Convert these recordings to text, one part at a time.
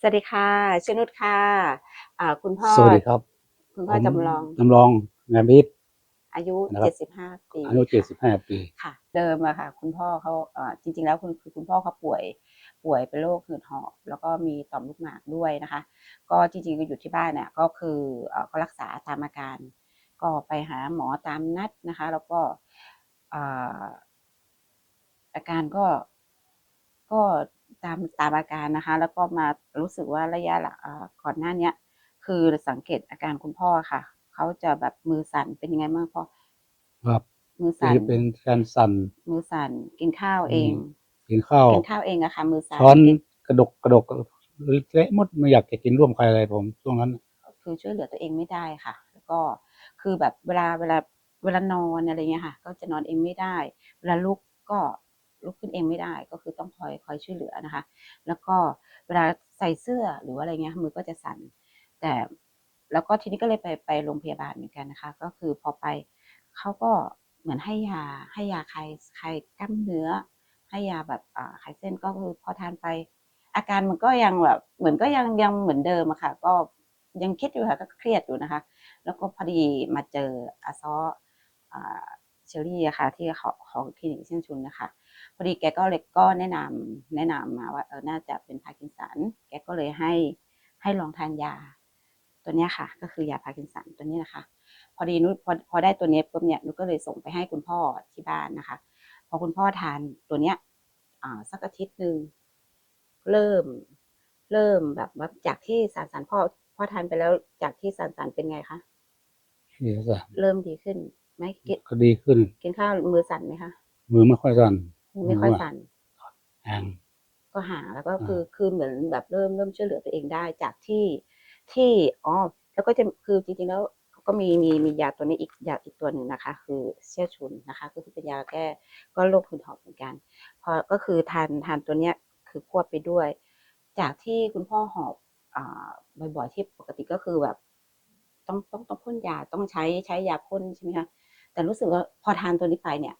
สวัสดีค่ะชื่อนุชค่ะอ่าคุณพ่อสวัสดีครับคุณพ่อผมจำลองจำลองงานพิษ อายุนะครับ75ปีอายุเจ็ดสิบห้าปี ค่ะ เดิมอะค่ะ คุณพ่อเขาอ่าจริง ๆ แล้วคุณคือคุณพ่อเขาป่วยป่วยเป็นโรคหืดหอบ แล้วก็มีต่อมลูกหมากด้วยนะคะ ก็จริงๆก็อยู่ที่บ้านเนี่ยก็คือเอ่อก็รักษาตามอาการ ก็ไปหาหมอตามนัดนะคะ แล้วก็อ่าอาการก็ก็ ตามตามอาการนะคะ แล้วก็มารู้สึกว่าระยะหลังอ่าก่อนหน้าเนี้ยคือสังเกตอาการคุณพ่อค่ะ เขาจะแบบมือสั่นเป็นยังไงบ้างพ่อครับมือสั่นที่เป็นการสั่นมือสั่นกินข้าวเองกินข้าวกินข้าวเองอะค่ะมือสั่นช้อนกินกระดกกระดกเละหมดไม่อยากจะกินร่วมใครเลยผมช่วงนั้น คือช่วยเหลือตัวเองไม่ได้ค่ะ แล้วก็คือแบบเวลาเวลาเวลานอนอะไรเงี้ยค่ะ ก็จะนอนเองไม่ได้ เวลาลุกก็ ลุกขึ้นเองไม่ได้ ก็คือต้องคอยคอยช่วยเหลือนะคะ แล้วก็เวลาใส่เสื้อหรือว่าอะไรเงี้ยมือก็จะสั่น แต่แล้วก็ทีนี้ก็เลยไปไปโรงพยาบาลเหมือนกันนะคะ ก็คือพอไปเขาก็เหมือนให้ยาให้ยาคลายคลายกล้ามเนื้อ ให้ยาแบบอ่าคลายเส้นก็คือพอทานไป อาการมันก็ยังแบบเหมือนก็ยังยังเหมือนเดิมอะค่ะ ก็ยังคิดอยู่ค่ะก็เครียดอยู่นะคะ แล้วก็พอดีมาเจออาซออ่ เชอรี่อะค่ะ ที่ของของคลินิกเชียงชุนนะคะ พอดีแกก็เลยก็แนะนำแนะนำมาว่าเออน่าจะเป็นพาร์กินสัน แกก็เลยให้ให้ลองทานยา ตัวเนี้ยค่ะ ก็คือยาพาร์กินสันตัวนี้นะคะ พอดีนุชพอพอได้ตัวเนี้ยปุ๊บเนี่ยนุชก็เลยส่งไปให้คุณพ่อที่บ้านนะคะ พอคุณพ่อทานตัวเนี้ยอ่าสักอาทิตย์หนึ่งเริ่มเริ่มแบบว่าจากที่สารสารพ่อพ่อทานไปแล้วจากที่สารสารเป็นไงคะที่สั่นเริ่มดีขึ้น ไหมกินก็ดีขึ้น กินข้าวมือสั่นไหมคะมือไม่ค่อยสั่นมือไม่ค่อยสั่นห่างก็หาแล้วก็คือคือเหมือนแบบเริ่มเริ่มช่วยเหลือตัวเองได้จากที่ที่อ๋อแล้วก็จะคือจริงๆแล้วเขาก็มีมีมียาตัวนี้อีกยาอีกตัวหนึ่งนะคะ คือเชี่ยชุนนะคะ ก็คือเป็นยาแก้ก็โรคหืดหอบเหมือนกัน พอก็คือทานทานตัวเนี้ยคือควบไปด้วย จากที่คุณพ่อหอบอ่าบ่อยๆที่ปกติก็คือแบบ ต้องต้องต้องพ่นยาต้องใช้ใช้ยาพ่นใช่ไหมคะ แต่รู้สึกว่าพอทานตัวนี้ไปเนี่ย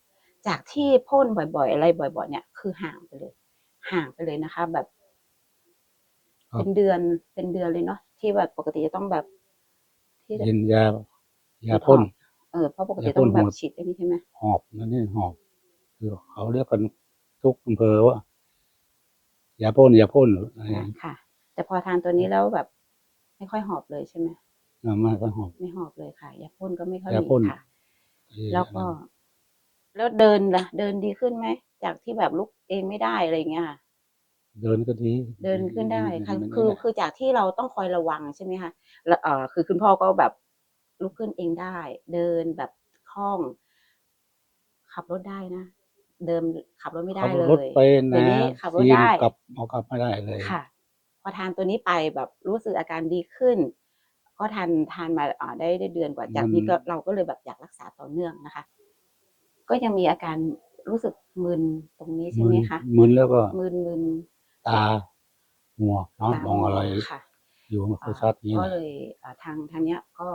จากที่พ่นบ่อยๆ อะไรบ่อย ๆ เนี่ย คือห่างไปเลย ห่างไปเลยนะคะ แบบครับเป็นเดือนเป็นเดือนเลยเนาะที่แบบปกติจะต้องแบบที่จะกินยายาพ่นเออเพราะปกติยาพ่ต้อนงแบบหมดฉีดไอ้นี่ใช่ไหมหอบนั่นนี่หอบคือเขาเรียกกันทุกอำเภอว่ายาพ่นยาพ่นอะไรอย่างเงี้ยค่ะ แต่พอทานตัวนี้แล้วแบบ ไม่ค่อยหอบเลยใช่ไหมอ่าไม่ค่อยหอบ ไม่หอบเลยค่ะยาพ่นก็ไม่ค่อยยามีพ่นค่ะ แล้วก็ แล้วเดินล่ะ เดินดีขึ้นไหม จากที่แบบลุกเองไม่ได้อะไรอย่างเงี้ยค่ะเดินก็ดีเดินขึ้นได้ค่ะเดินคือได้คือจากที่เราต้องคอยระวังใช่ไหมคะแล้วเอ่อคือคุณพ่อก็แบบลุกขึ้นเองได้ เดินแบบคล่อง ขับรถได้นะ เดิมขับรถไม่ได้ขับเลยรถไปเดี๋ยวนะนี้ขับรถทีได้กลับเอากลับไม่ได้เลยค่ะ พอทานตัวนี้ไปแบบรู้สึกอาการดีขึ้น ก็ทานทานมาอ่าได้ได้เดือนกว่าจากนี้ก็เราก็เลยแบบอยากรักษาต่อเนื่องนะคะ ก็ยังมีอาการรู้สึกมึนตรงนี้ใช่ไหมคะมึนแล้วก็มึนมึนตาหัวเนาะตามองอะไรค่ะอยู่ไม่ค่อยชัดนี้ก็นะเลยอ่าทางทางเนี้ยก็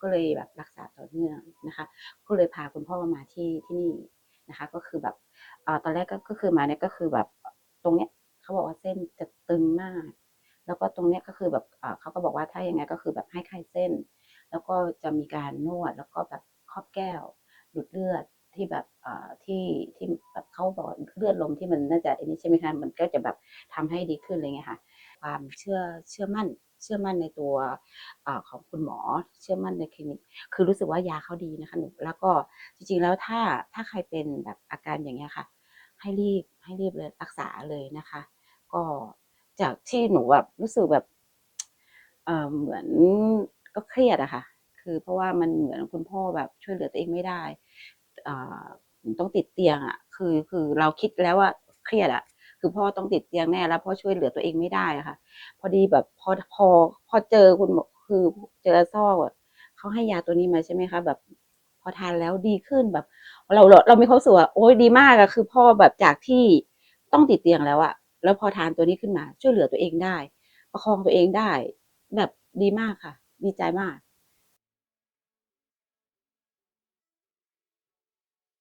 ก็เลยแบบรักษาต่อเนื่องนะคะ ก็เลยพาคุณพ่อมาที่ที่นี่นะคะ ก็คือแบบอ่าตอนแรกก็ก็คือมาเนี่ยก็คือแบบตรงเนี้ยเขาบอกว่าเส้นจะตึงมาก แล้วก็ตรงเนี้ยก็คือแบบเขาก็บอกว่าถ้ายังไงก็คือแบบให้คลายเส้น แล้วก็จะมีการนวดแล้วก็แบบครอบแก้วดูดเลือดที่แบบที่ที่แบบเขาบอกเลือดลมที่มันน่าจะอันนี้ใช่ไหมคะมันก็จะแบบทำให้ดีขึ้นอะไรเงี้ยค่ะ ความเชื่อเชื่อมั่นเชื่อมั่นในตัวอของคุณหมอเชื่อมั่นในคลินิก คือรู้สึกว่ายาเขาดีนะคะหนูแล้วก็จริงๆแล้วถ้าถ้าใครเป็นแบบอาการอย่างเงี้ยค่ะ ให้รีบให้รีบเลยรักษาเลยนะคะ ก็ จากที่หนูแบบรู้สึกแบบเออเหมือนก็เครียดอะค่ะ คือเพราะว่ามันเหมือนคุณพ่อแบบช่วยเหลือตัวเองไม่ได้อ่ต้องติดเตียงอะคือคือเราคิดแล้วว่าเครียดอะคือพ่อต้องติดเตียงแน่แล้วพ่อช่วยเหลือตัวเองไม่ได้อะค่ะ พอดีแบบพอพอพอเจอคุณหมอคือเจอซ่ออะเขาให้ยาตัวนี้มาใช่ไหมคะแบบพอทานแล้วดีขึ้นแบบ เราเราเรามีความรู้สึกว่าโอ้ยดีมากอะคือพ่อแบบจากที่ต้องติดเตียงแล้วอะ แล้วพอทานตัวนี้ขึ้นมาช่วยเหลือตัวเองได้ ประคองตัวเองได้ แบบดีมากค่ะ ดีใจมาก